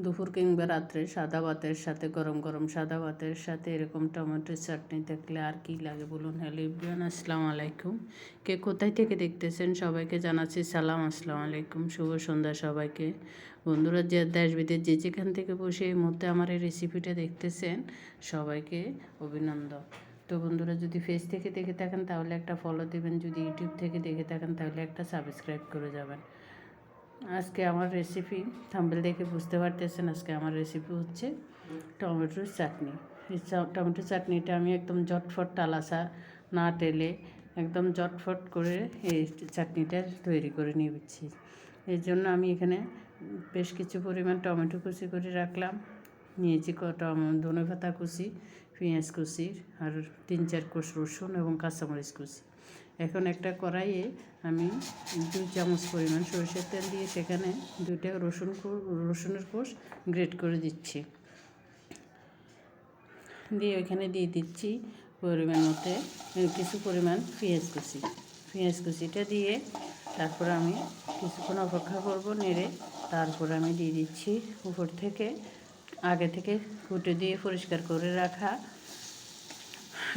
দুপুর কিংবা রাত্রে সাদা ভাতের সাথে, গরম গরম সাদা ভাতের সাথে এরকম টমেটোর চাটনি থাকলে আর কি লাগে বলুন? হ্যালো ইব্রিয়ান আসসালামু আলাইকুম। কে কোথায় থেকে দেখতেছেন সবাইকে জানাচ্ছি সালাম, আসসালামু আলাইকুম। শুভ সন্ধ্যা সবাইকে। বন্ধুরা, যে দেশ বিদেশ যে যেখান থেকে বসে এই মুহূর্তে আমার এই রেসিপিটা দেখতেছেন, সবাইকে অভিনন্দন। তো বন্ধুরা, যদি ফেস থেকে দেখে থাকেন, তাহলে একটা ফলো দেবেন। যদি ইউটিউব থেকে দেখে থাকেন, তাহলে একটা সাবস্ক্রাইব করে যাবেন। আজকে আমার রেসিপি থাম্বেল দেখে বুঝতে পারতেছেন আজকে আমার রেসিপি হচ্ছে টমেটোর চাটনি। টমেটো চাটনিটা আমি একদম জটফট টালাসা না টেলে একদম জটফট করে এই চাটনিটা তৈরি করে নিয়েছি এর জন্য আমি এখানে বেশ কিছু পরিমাণ টমেটো কুচি করে রাখলাম। নিয়েছি ধনে পাতা কুচি, পেঁয়াজ কুচি, আর তিন চার কোষ রসুন এবং কাঁচামরিচ কুচি। এখন একটা কড়াইয়ে আমি দুই চামচ পরিমাণ সরষের তেল দিয়ে সেখানে দুইটা রসুন রসুনের কোষ গ্রেট করে দিচ্ছি। দিয়ে ওইখানে দিয়ে দিচ্ছি পরিমাণ মতে কিছু পরিমাণ পেঁয়াজ কুচি। পেঁয়াজ কুচিটা দিয়ে তারপর আমি কিছুক্ষণ অপেক্ষা করব নেড়ে, তারপর আমি দিয়ে দিচ্ছি উপর থেকে, আগে থেকে ফুটে দিয়ে পরিষ্কার করে রাখা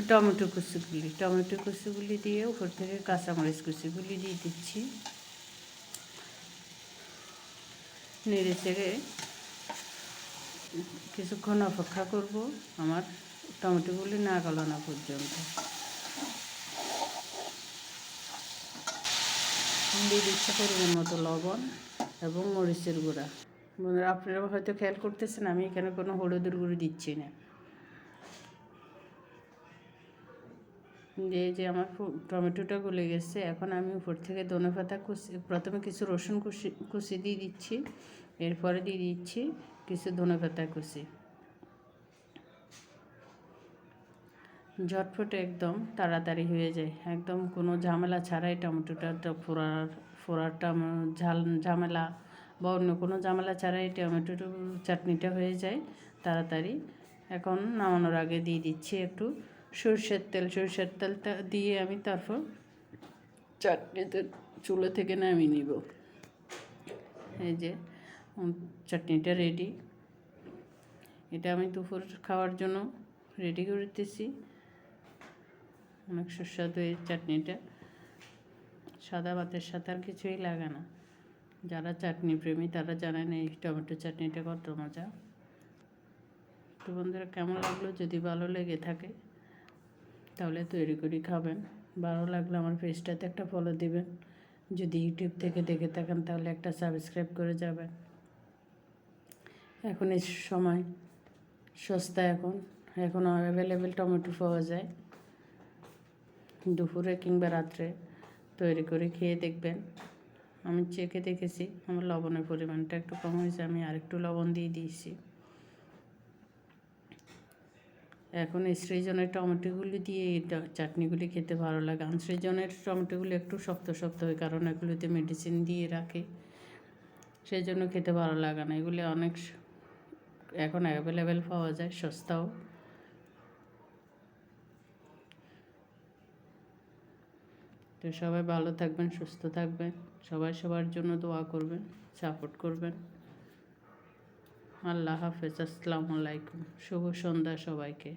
টমেটো কুচিগুলি টমেটো কুচিগুলি দিয়ে উপর থেকে কাঁচামরিচ কুচিগুলি দিয়ে দিচ্ছি। নেড়ে চেড়ে কিছুক্ষণ অপেক্ষা করব আমার টমেটোগুলি না গলানো পর্যন্ত। দিয়ে দিচ্ছি পরিমাণ মতো লবণ এবং মরিচের গুঁড়া। আপনারা হয়তো খেয়াল করতেছেন, আমি এখানে কোনো হলুদের গুঁড়ো দিচ্ছি না। দিয়ে যে আমার টমেটোটা গলে গেছে, এখন আমি উপর থেকে ধনে পাতা কুচি, প্রথমে কিছু রসুন কুচি কুচি দিয়ে দিচ্ছি, এরপরে দিয়ে দিচ্ছি কিছু ধনে পাতা কুচি। ঝটফটে একদম তাড়াতাড়ি হয়ে যায়, একদম কোনো ঝামেলা ছাড়াই টমেটোটা ফোড়ার আমার ঝাল, ঝামেলা বা অন্য কোনো ঝামেলা ছাড়াই টমেটোর চাটনিটা হয়ে যায় তাড়াতাড়ি। এখন নামানোর আগে দিয়ে দিচ্ছি একটু সরষের তেল, সরষের তেলটা দিয়ে আমি তারপর চাটনিতে চুলো থেকে নামিয়ে নিব। এই যে চাটনিটা রেডি এটা আমি দুপুর খাওয়ার জন্য রেডি করতেছি। অনেক সুস্বাদু এই চাটনিটা। সাদা ভাতের সাথে আর কিছুই লাগে না। যারা চাটনি প্রেমী, তারা জানেন এই টমেটো চাটনিটা কত মজা। তো বন্ধুরা, কেমন লাগল? যদি ভালো লেগে থাকে তাহলে তৈরি করে, খাবেন। ভালো লাগলে আমার পেজটাতে একটা ফলো দিবেন। যদি ইউটিউব থেকে দেখে থাকেন, তাহলে একটা সাবস্ক্রাইব করে যাবেন। এখন এই সময়, সস্তা এখন। এখন অ্যাভেলেবেল টমেটো পাওয়া যায়। দুপুরে কিংবা রাত্রে তৈরি করে খেয়ে দেখবেন। আমি চেখে দেখেছি, আমার লবণের পরিমাণটা একটু কম হয়েছে, আমি আরেকটু লবণ দিয়ে দিয়েছি। এখন এই সৃজনের টমেটোগুলি দিয়ে চাটনিগুলি খেতে ভালো লাগে। আনসৃজনের টমেটোগুলি একটু শক্ত শক্ত হয়, কারণ এগুলিতে মেডিসিন দিয়ে রাখে। সেই জন্য খেতে ভালো লাগে না। এগুলি অনেক এখন অ্যাভেলেবেল পাওয়া যায়, সস্তাও। তো সবাই ভালো থাকবেন, সুস্থ থাকবেন। সবাই সবার জন্য দোয়া করবেন সাপোর্ট করবেন। আল্লাহ হাফেজ আসসালামু আলাইকুম। শুভ সন্ধ্যা সবাইকে।